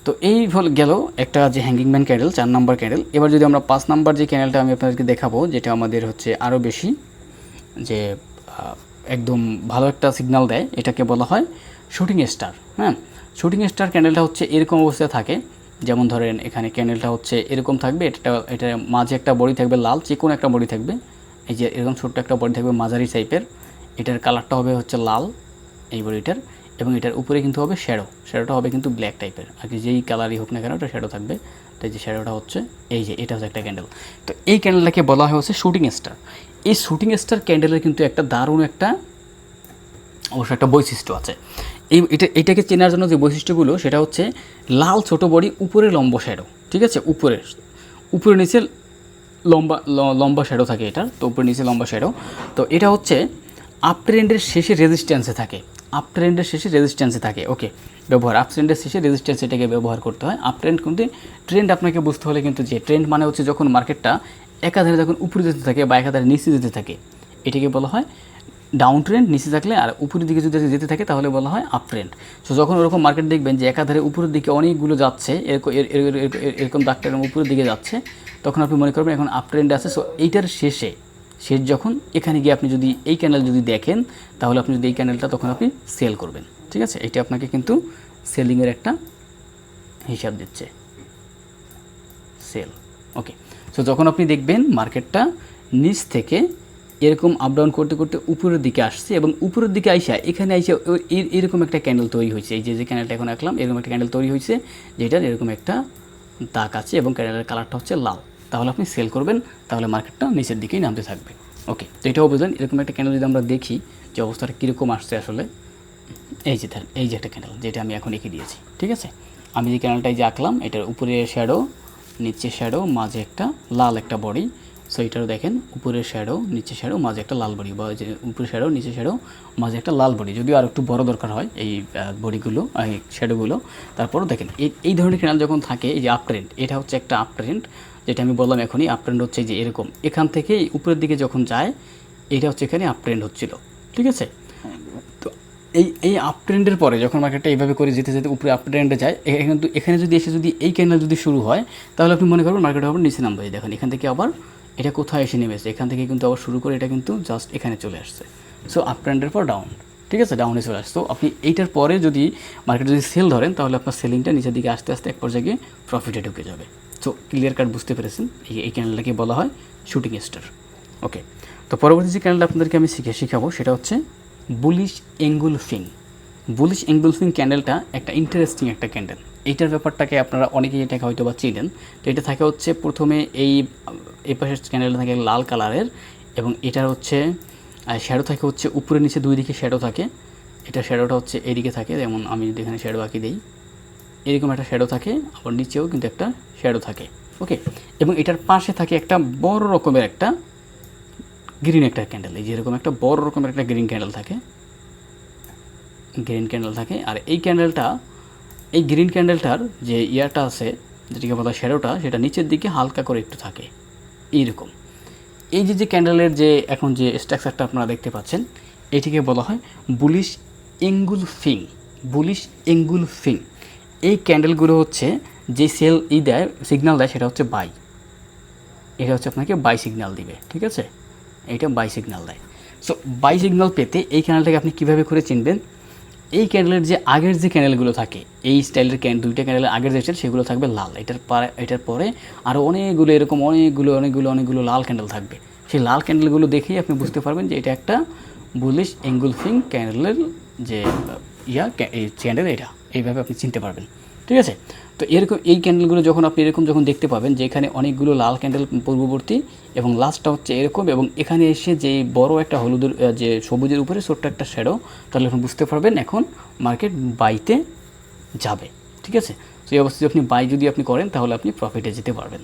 তো এই হল গেল একটা যে হ্যাঙ্গিংম্যান ক্যান্ডেল চার নাম্বার ক্যান্ডেল এবার যদি আমরা পাঁচ নাম্বার যে ক্যান্ডেলটা আমি আপনাদেরকে দেখাবো, যেটা আমাদের হচ্ছে আরও বেশি যে একদম ভালো একটা সিগন্যাল দেয়, এটাকে বলা হয় শুটিং স্টার হ্যাঁ? শুটিং স্টার ক্যান্ডেলটা হচ্ছে এরকম অবস্থায় থাকে। যেমন ধরেন, এখানে ক্যান্ডেলটা হচ্ছে এরকম থাকবে, এটা এটা মাঝে একটা বডি থাকবে, লাল যে কোনো একটা বডি থাকবে। এই যে এরকম ছোট্ট একটা বডি থাকবে মাঝারি টাইপের এটার কালারটা হবে হচ্ছে লাল এই বডিটার এবং এটার উপরে কিন্তু হবে শ্যাডো শ্যাডোটা হবে কিন্তু ব্ল্যাক টাইপের আর কি যেই কালারই হোক না কেন ওটা শ্যাডো থাকবে। তো এই যে শ্যাডোটা হচ্ছে এই যে, এটা হচ্ছে একটা ক্যান্ডেল তো এই ক্যান্ডেলটাকে বলা হয় হচ্ছে শুটিং স্টার এই শুটিং স্টার ক্যান্ডেলের কিন্তু একটা দারুণ একটা অবশ্য একটা বৈশিষ্ট্য আছে। এই, এটা, এটাকে চেনার জন্য যে বৈশিষ্ট্যগুলো, সেটা হচ্ছে লাল ছোট বডি উপরে লম্ব শ্যাডো ঠিক আছে? উপরে উপরে নিচে লম্বা লম্বা শ্যাডো থাকে এটার তো উপরে নিচে লম্বা শ্যাডো তো এটা হচ্ছে আপ ট্রেন্ডের শেষে রেজিস্ট্যান্সে থাকে। আপ ট্রেন্ডের শেষে রেজিস্ট্যান্সে থাকে ওকে ব্যবহার আপ ট্রেন্ডের শেষে রেজিস্ট্যান্স এটাকে ব্যবহার করতে হয়। আপ ট্রেন্ড কিন্তু ট্রেন্ড আপনাকে বুঝতে হলে কিন্তু যে ট্রেন্ড মানে হচ্ছে যখন মার্কেটটা একাধারে যখন উপরে যেতে থাকে বা একাধারে নিচে যেতে থাকে, এটাকে বলা হয় ডাউন ট্রেন্ড নিচে থাকলে আর উপরের দিকে যদি যেতে থাকে, তাহলে বলা হয় আপ ট্রেন্ড সো যখন ওরকম মার্কেট দেখবেন যে একাধারে উপরের দিকে অনেকগুলো যাচ্ছে, এরকম, এর- এর- এর- এর- এরকম এরকম উপরের দিকে যাচ্ছে, তখন আপনি মনে করবেন এখন আপ ট্রেন্ড আছে। সো এইটার শেষে, শেষ যখন এখানে গিয়ে আপনি যদি এই ক্যান্ডেল যদি দেখেন, তাহলে আপনি যদি এই ক্যান্ডেলটা তখন আপনি সেল করবেন। ঠিক আছে? এটা আপনাকে কিন্তু সেলিংয়ের একটা হিসাব দিচ্ছে। সেল ওকে সো যখন আপনি দেখবেন মার্কেটটা নিচ থেকে এরকম আপ ডাউন করতে করতে উপরের দিকে আসছে এবং উপরের দিকে আইসা এখানে আইসা এর- এরকম একটা ক্যান্ডেল তৈরি হয়েছে। এই যে যে ক্যান্ডেলটা এখন আঁকলাম, এরকম একটা ক্যান্ডেল তৈরি হয়েছে, যেটার এরকম একটা দাগ আছে এবং ক্যান্ডেলের কালারটা হচ্ছে লাল। তাহলে আপনি সেল করবেন, তাহলে মার্কেটটা নিচের দিকেই নামতে থাকবে। ওকে তো এটাও বুঝলেন এরকম একটা ক্যান্ডেল যদি আমরা দেখি যে অবস্থাটা কীরকম আসছে আসলে, এই যে এই যে একটা ক্যান্ডেল যেটা আমি এখন এঁকে দিয়েছি, ঠিক আছে? আমি যে ক্যান্ডেলটাই যে আঁকলাম, এটার উপরে শ্যাডো নিচে শ্যাডো মাঝে একটা লাল একটা বডি সো এটারও দেখেন, উপরের শ্যাডো নিচে শ্যাডো মাঝে একটা লাল বডি বা যে উপরে শ্যাডো নিচে শ্যাডো মাঝে একটা লাল বডি যদিও আর একটু বড় দরকার হয় এই বডিগুলো এই শ্যাডোগুলো তারপরও দেখেন এই এই ধরনের ক্যান্ডেল যখন থাকে, এই যে আপ ট্রেন্ড এটা হচ্ছে একটা আপ ট্রেন্ড যেটা আমি বললাম এখনই আপ ট্রেন্ড হচ্ছে যে এরকম। এখান থেকে উপরের দিকে যখন যায়, এটা হচ্ছে এখানে আপ ট্রেন্ড হচ্ছিল, ঠিক আছে? তো এই এই আপ ট্রেন্ডের পরে যখন মার্কেটটা এইভাবে করে যেতে যেতে উপরে আপ ট্রেন্ডে যায় এখানে কিন্তু, এখানে যদি এসে যদি এই ক্যান্ডেল যদি শুরু হয়, তাহলে আপনি মনে করবেন মার্কেট আবার নিচে নামবে। দেখেন, এখান থেকে আবার এটা কোথায় এসে নেমেছে? এখান থেকে কিন্তু আবার শুরু করে এটা কিন্তু জাস্ট এখানে চলে আসছে। সো আপ ট্রেন্ডের পর ডাউন ঠিক আছে? ডাউনে চলে আসছে। তো আপনি এইটার পরে যদি মার্কেটে যদি সেল ধরেন, তাহলে আপনার সেলিংটা নিচের দিকে আস্তে আস্তে এক পর্যায়ে গিয়ে প্রফিটে ঢুকে যাবে। সো ক্লিয়ার কাট বুঝতে পেরেছেন? এই ক্যান্ডেলটাকে বলা হয় শুটিং স্টার ওকে তো পরবর্তী যে ক্যান্ডেলটা আপনাদেরকে আমি শিখে, শিখাবো, সেটা হচ্ছে বুলিশ এঙ্গুলফিং বুলিশ এঙ্গুলফিং ক্যান্ডেলটা একটা ইন্টারেস্টিং একটা ক্যান্ডেল এইটার ব্যাপারটাকে আপনারা অনেকেই এটাকে হয়তো বা চিনেন। তো এটা থাকে হচ্ছে প্রথমে এই এই পাশের ক্যান্ডেলটা থাকে লাল কালারের এবং এটার হচ্ছে শ্যাডো থাকে হচ্ছে উপরে নিচে দুই দিকে শ্যাডো থাকে। এটা শ্যাডোটা হচ্ছে এদিকে থাকে, যেমন আমি যদি এখানে শ্যাডো আঁকি দিই। এরকম একটা শ্যাডো থাকে, আবার নিচেও কিন্তু একটা শ্যাডো থাকে। ওকে এবং এটার পাশে থাকে একটা বড় রকমের একটা গ্রিন একটা ক্যান্ডেল এই যেরকম একটা বড় রকমের একটা গ্রিন ক্যান্ডেল থাকে। গ্রিন ক্যান্ডেল থাকে। আর এই ক্যান্ডেলটা এই গ্রিন ক্যান্ডেলটার যে ইয়ারটা আছে, যেটিকে বলা শ্যাডোটা, সেটা নিচের দিকে হালকা করে একটু থাকে। এইরকম। এই যে যে ক্যান্ডেলের যে এখন যে স্ট্রাকচারটা আপনারা দেখতে পাচ্ছেন, এটিকে বলা হয় বুলিশ এঙ্গুল ফিং বুলিশ এঙ্গুল ফিং এই ক্যান্ডেলগুলো হচ্ছে যে সেল ই দেয় সিগনাল দেয়, সেটা হচ্ছে বাই। এটা হচ্ছে আপনাকে বাই সিগন্যাল দিবে, ঠিক আছে? এটা বাই সিগন্যাল দেয়। সো বাই সিগন্যাল পেতে এই ক্যান্ডেলটাকে আপনি কীভাবে করে চিনবেন? এই ক্যান্ডেলের যে আগের যে ক্যান্ডেলগুলো থাকে, এই স্টাইলের ক্যান্ডেল দুইটা ক্যান্ডেলের আগের যে স্টাইল সেগুলো থাকবে লাল। এটার পরে এটার পরে আরও অনেকগুলো এরকম অনেকগুলো অনেকগুলো অনেকগুলো লাল ক্যান্ডেল থাকবে। সেই লাল ক্যান্ডেলগুলো দেখেই আপনি বুঝতে পারবেন যে এটা একটা বুলিশ এঙ্গুলফিং ক্যান্ডেলের যে ইয়া ক্যান্ডেল এটা। এইভাবে আপনি চিনতে পারবেন। ঠিক আছে? তো এরকম, এই ক্যান্ডেলগুলো যখন আপনি এরকম যখন দেখতে পাবেন যে এখানে অনেকগুলো লাল ক্যান্ডেল পূর্ববর্তী এবং লাস্টটা হচ্ছে এরকম এবং এখানে এসে যে বড় একটা হলুদের যে সবুজের উপরে ছোট্ট একটা শ্যাডো তাহলে আপনি বুঝতে পারবেন এখন মার্কেট বাইতে যাবে, ঠিক আছে? তো এই অবস্থায় আপনি বাই যদি আপনি করেন, তাহলে আপনি প্রফিটে যেতে পারবেন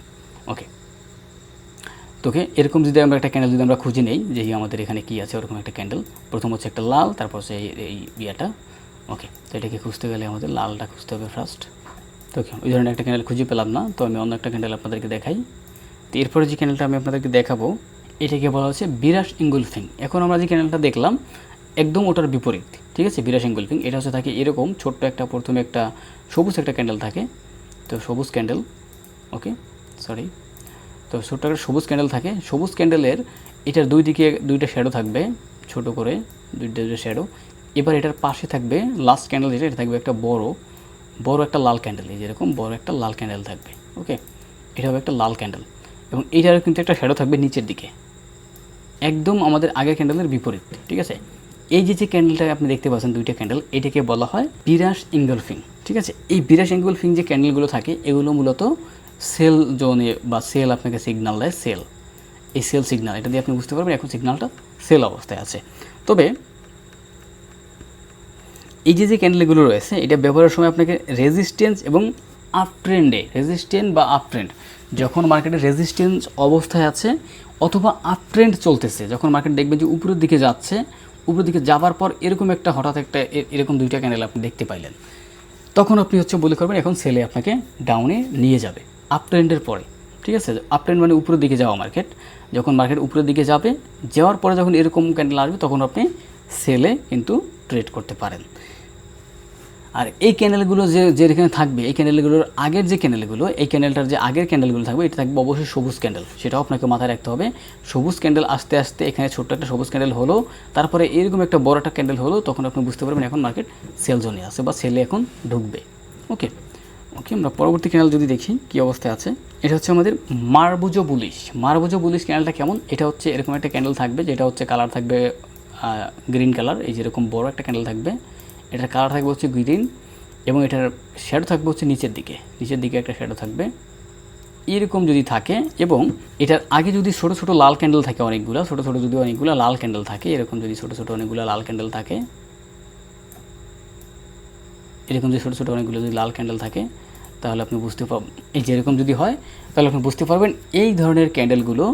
ওকে তোকে এরকম যদি আমরা একটা ক্যান্ডেল যদি আমরা খুঁজে নেই যে আমাদের এখানে কী আছে, ওরকম একটা ক্যান্ডেল প্রথম হচ্ছে একটা লাল, তারপর হচ্ছে এই ইয়েটা ওকে তো এটাকে খুঁজতে গেলে আমাদের লালটা খুঁজতে হবে ফার্স্ট তো ওই ধরনের একটা ক্যান্ডেল খুঁজে পেলাম না, তো আমি অন্য একটা ক্যান্ডেল আপনাদেরকে দেখাই। তো এরপরে যে ক্যান্ডেলটা আমি আপনাদেরকে দেখাবো, এটাকে বলা হচ্ছে বিরাস ইঙ্গুলফিং। এখন আমরা যে ক্যান্ডেলটা দেখলাম, একদম ওটার বিপরীত, ঠিক আছে? বিরাস ইঙ্গুলফিং, এটা হচ্ছে থাকে এরকম ছোট্ট একটা, প্রথমে একটা সবুজ একটা ক্যান্ডেল থাকে। তো সবুজ ক্যান্ডেল ওকে সরি তো ছোট্ট একটা সবুজ ক্যান্ডেল থাকে। সবুজ ক্যান্ডেলের এটার দুই দিকে দুইটা শ্যাডো থাকবে, ছোট করে, দুইটা দুইটা শ্যাডো এবার এটার পাশে থাকবে লাস্ট ক্যান্ডেল যেটা, এটা থাকবে একটা বড়। বড় একটা লাল ক্যান্ডেল এই যেরকম বড় একটা লাল ক্যান্ডেল থাকবে ওকে এটা হবে একটা লাল ক্যান্ডেল এবং এটারও কিন্তু একটা শ্যাডো থাকবে নিচের দিকে, একদম আমাদের আগের ক্যান্ডেলের বিপরীত, ঠিক আছে? এই যে যে ক্যান্ডেলটা আপনি দেখতে পাচ্ছেন দুইটা ক্যান্ডেল এটাকে বলা হয় বিরাস ইঙ্গলফিং ঠিক আছে? এই বিরাস ইঙ্গলফিং যে ক্যান্ডেলগুলো থাকে, এগুলো মূলত সেল জোনে বা সেল আপনাকে সিগন্যাল দেয় সেল এই সেল সিগনাল এটা দিয়ে আপনি বুঝতে পারবেন এখন সিগনালটা সেল অবস্থায় আছে। তবে এই যে যে ক্যান্ডেলগুলো রয়েছে, এটা ব্যবহারের সময় আপনাকে রেজিস্ট্যান্স এবং আপ ট্রেন্ডে রেজিস্ট্যান্ট বা আপ ট্রেন্ড যখন মার্কেটে রেজিস্ট্যান্স অবস্থায় আছে অথবা আপ ট্রেন্ড চলতেছে, যখন মার্কেট দেখবেন যে উপরের দিকে যাচ্ছে, উপরের দিকে যাওয়ার পর এরকম একটা হঠাৎ একটা এরকম দুইটা ক্যান্ডেল আপনি দেখতে পাইলেন। তখন আপনি হচ্ছে বলে করবেন, এখন সেলে আপনাকে ডাউনে নিয়ে যাবে আপ ট্রেন্ডের পরে, ঠিক আছে? আপ ট্রেন্ড মানে উপরের দিকে যাওয়া মার্কেট যখন মার্কেট উপরের দিকে যাবে, যাওয়ার পরে যখন এরকম ক্যান্ডেল আসবে, তখন আপনি সেলে কিন্তু ট্রেড করতে পারেন। আর এই ক্যানেলগুলো যে যে এখানে থাকবে, এই ক্যানেলগুলোর আগের যে ক্যানেলগুলো এই ক্যানেলটার যে আগের ক্যান্ডেলগুলো থাকবে, এটা থাকবে অবশ্যই সবুজ ক্যান্ডেল সেটাও আপনাকে মাথায় রাখতে হবে। সবুজ ক্যান্ডেল আস্তে আস্তে এখানে ছোট্ট একটা সবুজ ক্যান্ডেল হলো। তারপরে এরকম একটা বড় একটা ক্যান্ডেল হলো, তখন আপনি বুঝতে পারবেন এখন মার্কেট সেল জোনে আছে বা সেলে এখন ঢুকবে। ওকে ওকে আমরা পরবর্তী ক্যানেল যদি দেখি, কী অবস্থায় আছে? এটা হচ্ছে আমাদের মারবুজো বুলিশ। মারবুজো বুলিশ ক্যানেলটা কেমন? এটা হচ্ছে এরকম একটা ক্যান্ডেল থাকবে, যেটা হচ্ছে কালার থাকবে গ্রিন কালার এই যেরকম বড় একটা ক্যান্ডেল থাকবে। এটার কালার থাকবে হচ্ছে গ্রিন এবং এটার শ্যাডো থাকবে হচ্ছে নিচের দিকে। নিচের দিকে একটা শ্যাডো থাকবে। এরকম যদি থাকে এবং এটার আগে যদি ছোটো ছোটো লাল ক্যান্ডেল থাকে অনেকগুলো, ছোটো ছোটো যদি অনেকগুলো লাল ক্যান্ডেল থাকে, এরকম যদি ছোটো ছোটো অনেকগুলো লাল ক্যান্ডেল থাকে, এরকম যদি ছোটো ছোটো অনেকগুলো যদি লাল ক্যান্ডেল থাকে, তাহলে আপনি বুঝতে পারবেন এই যেরকম যদি হয়, তাহলে আপনি বুঝতে পারবেন এই ধরনের ক্যান্ডেলগুলো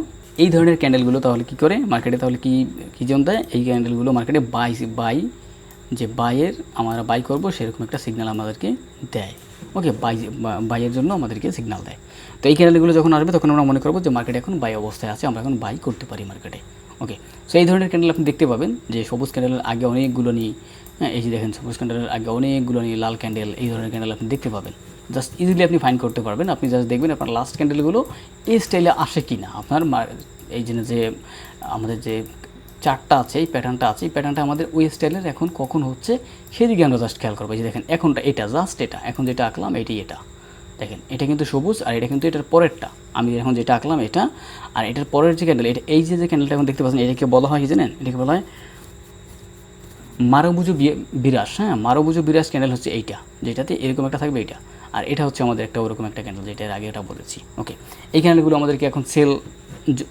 এই ধরনের ক্যান্ডেলগুলো তাহলে কি করে? মার্কেটে তাহলে কি, কী জন দেয়? এই ক্যান্ডেলগুলো মার্কেটে বাই বাই যে বাইয়ের আমরা বাই করব, সেরকম একটা সিগন্যাল আমাদেরকে দেয়। ওকে বাই বাইয়ের জন্য আমাদেরকে সিগন্যাল দেয়। তো এই ক্যান্ডেলগুলো যখন আসবে, তখন আমরা মনে করব যে মার্কেট এখন বাই অবস্থায় আছে, আমরা এখন বাই করতে পারি মার্কেটে ওকে সো এই ধরনের ক্যান্ডেল আপনি দেখতে পাবেন, যে সবুজ ক্যান্ডেলের আগে অনেকগুলো নিই হ্যাঁ এই যে দেখেন সবুজ ক্যান্ডেলের আগে অনেকগুলো নিই লাল ক্যান্ডেল এই ধরনের ক্যান্ডেল আপনি দেখতে পাবেন। জাস্ট ইজিলি আপনি ফাইন করতে পারবেন। আপনি জাস্ট দেখবেন আপনার লাস্ট ক্যান্ডেলগুলো এই স্টাইলে আসে কি না আপনার এই জন্য যে, আমাদের যে চারটা আছে, এই প্যাটার্নটা আছে, এই প্যাটার্নটা আমাদের ওই স্টাইলের এখন কখন হচ্ছে সেদিকে আমরা জাস্ট খেয়াল করব। যে দেখেন, এখনটা এটা জাস্ট এটা, এখন যেটা আঁকলাম এটি এটা। দেখেন, এটা কিন্তু সবুজ আর এটা কিন্তু এটার পরেরটা। আমি এখন যেটা আঁকলাম এটা, আর এটার পরের যে ক্যান্ডেল এটা এই যে যে ক্যান্ডেলটা এখন দেখতে পাচ্ছেন, এটাকে বলা হয় জানেন? এটাকে বলা হয় মারবুজু বিরাস। হ্যাঁ মারবুজু বিরাস ক্যান্ডেল হচ্ছে এইটা, যেটাতে এরকম একটা থাকবে এইটা। আর এটা হচ্ছে আমাদের একটা ওরকম একটা ক্যান্ডেল যেটা এর আগে এটা বলেছি। ওকে এই ক্যান্ডেলগুলো আমাদেরকে এখন সেল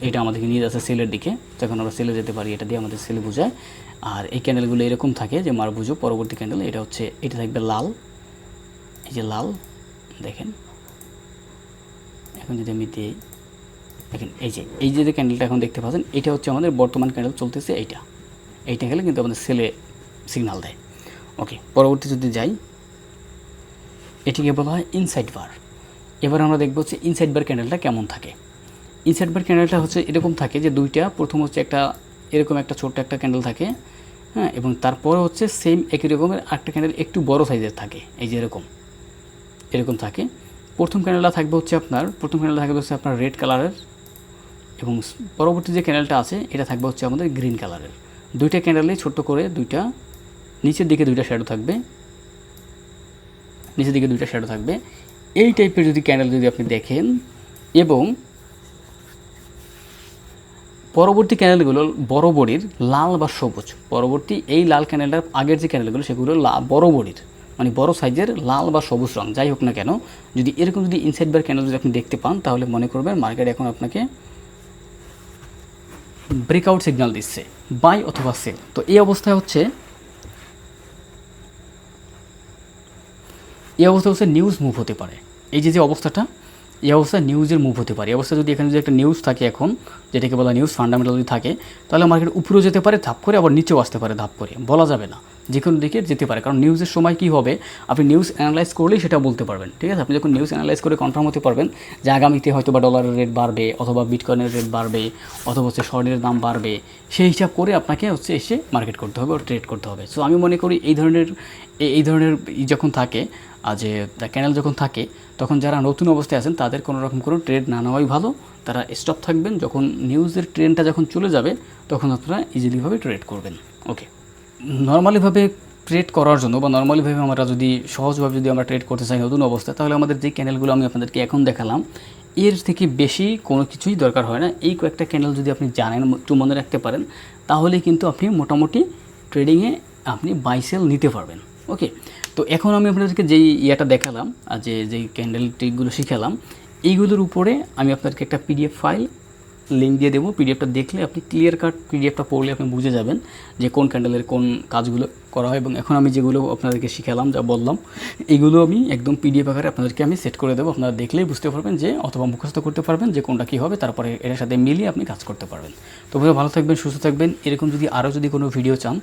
এটা আমাদেরকে নিয়ে যাচ্ছে সেলের দিকে। যখন আমরা সেলে যেতে পারি, এটা দিয়ে আমাদের সেলে বোঝায়। আর এই ক্যান্ডেলগুলো এরকম থাকে যে মার বুঝো, পরবর্তী ক্যান্ডেল এটা হচ্ছে, এটা থাকবে লাল। এই যে লাল, দেখেন। এখন যদি আমি দিই, দেখেন, এই যে এই যে ক্যান্ডেলটা এখন দেখতে পাচ্ছেন, এটা হচ্ছে আমাদের বর্তমান ক্যান্ডেল চলতেছে এইটা। এইটা গেলে কিন্তু আমাদের সেলে সিগন্যাল দেয়। ওকে পরবর্তী যদি যাই এটিকে বলা হয় ইনসাইড বার এবার আমরা দেখব হচ্ছে ইনসাইড বার ক্যান্ডেলটা কেমন থাকে। ইনসাইড বার ক্যান্ডেলটা হচ্ছে এরকম থাকে যে দুইটা, প্রথম হচ্ছে একটা এরকম একটা ছোট্ট একটা ক্যান্ডেল থাকে হ্যাঁ এবং তারপরে হচ্ছে সেম একই রকমের আরেকটা ক্যান্ডেল একটু বড় সাইজের থাকে, এই যে এরকম। এরকম থাকে। প্রথম ক্যান্ডেলটা থাকবে হচ্ছে আপনার, প্রথম ক্যান্ডেলটা থাকবে হচ্ছে আপনার রেড কালারের এবং পরবর্তী যে ক্যান্ডেলটা আছে, এটা থাকবে হচ্ছে আমাদের গ্রিন কালারের দুইটা ক্যান্ডেলে ছোট্ট করে দুইটা, নিচের দিকে দুইটা শ্যাডো থাকবে নিচের দিকে দুইটা শ্যাডো থাকবে। এই টাইপের যদি ক্যান্ডেল যদি আপনি দেখেন, এবং পরবর্তী ক্যানেলগুলো বড় বডির লাল বা সবুজ, পরবর্তী এই লাল ক্যানেলটার আগের যে ক্যানেলগুলো সেগুলো বড় বডির মানে বড় সাইজের লাল বা সবুজ রং, যাই হোক না কেন, যদি এরকম যদি ইনসাইড বার ক্যানেল যদি আপনি দেখতে পান, তাহলে মনে করবেন মার্কেট এখন আপনাকে ব্রেকআউট সিগন্যাল দিচ্ছে বাই অথবা সেল তো এই অবস্থায় হচ্ছে এই অবস্থা হচ্ছে নিউজ মুভ হতে পারে। এই যে যে অবস্থাটা, এই অবস্থায় নিউজের মুভ হতে পারে। এই অবস্থা যদি এখানে যদি একটা নিউজ থাকে এখন, যেটাকে বলা নিউজ ফান্ডামেন্টাল যদি থাকে, তাহলে মার্কেট উপরেও যেতে পারে, ধাপ করে আবার নিচেও আসতে পারে, ধাপ করে। বলা যাবে না। যে কোনো দিকে যেতে পারে। কারণ নিউজের সময় কী হবে? আপনি নিউজ অ্যানালাইজ করলেই সেটা বলতে পারবেন। ঠিক আছে? আপনি যখন নিউজ অ্যানালাইজ করে কনফার্ম হতে পারবেন যে আগামীতে হয়তো বা ডলারের রেট বাড়বে, অথবা বিটকয়েনের রেট বাড়বে, অথবা হচ্ছে স্বর্ণের দাম বাড়বে, সেই হিসাব করে আপনাকে হচ্ছে এসে মার্কেট করতে হবে বা ট্রেড করতে হবে। সো আমি মনে করি এই ধরনের, এই- ধরনের যখন থাকে যে ক্যানেল যখন থাকে, তখন যারা নতুন অবস্থায় আছেন, তাদের কোনো রকম কোনো ট্রেড না নেওয়াই ভালো। তারা স্টপ থাকবেন, যখন নিউজের ট্রেনটা যখন চলে যাবে, তখন আপনারা ইজিলিভাবে ট্রেড করবেন। ওকে নর্মালিভাবে ট্রেড করার জন্য বা নর্মালিভাবে আমরা যদি, সহজভাবে যদি আমরা ট্রেড করতে চাই নতুন অবস্থায়, তাহলে আমাদের যে ক্যানেলগুলো আমি আপনাদেরকে এখন দেখালাম, এর থেকে বেশি কোনো কিছুই দরকার হয় না। এই কয়েকটা ক্যানেল যদি আপনি জানেন, একটু মনে রাখতে পারেন, তাহলে কিন্তু আপনি মোটামুটি ট্রেডিংয়ে আপনি বাইসেল নিতে পারবেন। ওকে তো এখন আমি আপনাদেরকে যেই ইয়েটা দেখালাম, আর যে, যেই ক্যান্ডেল টিকগুলো শিখালাম, এইগুলোর উপরে আমি আপনাদেরকে একটা পিডিএফ ফাইল লিঙ্ক দিয়ে দেবো পিডিএফটা দেখলে আপনি ক্লিয়ার কাট পিডিএফটা পড়লে আপনি বুঝে যাবেন যে কোন ক্যান্ডেলের কোন কাজগুলো করা হয় এবং এখন আমি যেগুলো আপনাদেরকে শিখালাম, যা বললাম, এগুলো আমি একদম পিডিএফ আকারে আপনাদেরকে আমি সেট করে দেবো। আপনারা দেখলেই বুঝতে পারবেন যে, অথবা মুখস্থ করতে পারবেন যে কোনটা কী হবে, তারপরে এর সাথে মিলিয়ে আপনি কাজ করতে পারবেন। তো ভালো থাকবেন, সুস্থ থাকবেন। এরকম যদি আরও যদি কোনো ভিডিও চান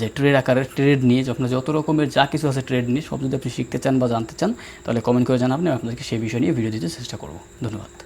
যে ট্রেড আকারের ট্রেড নিয়ে, যে আপনার যত রকমের যা কিছু আছে ট্রেড নিয়ে, সব যদি আপনি শিখতে চান বা জানতে চান, তাহলে কমেন্ট করে জানাবেন আপনাদেরকে সেই বিষয় নিয়ে ভিডিও দিতে চেষ্টা করব। ধন্যবাদ।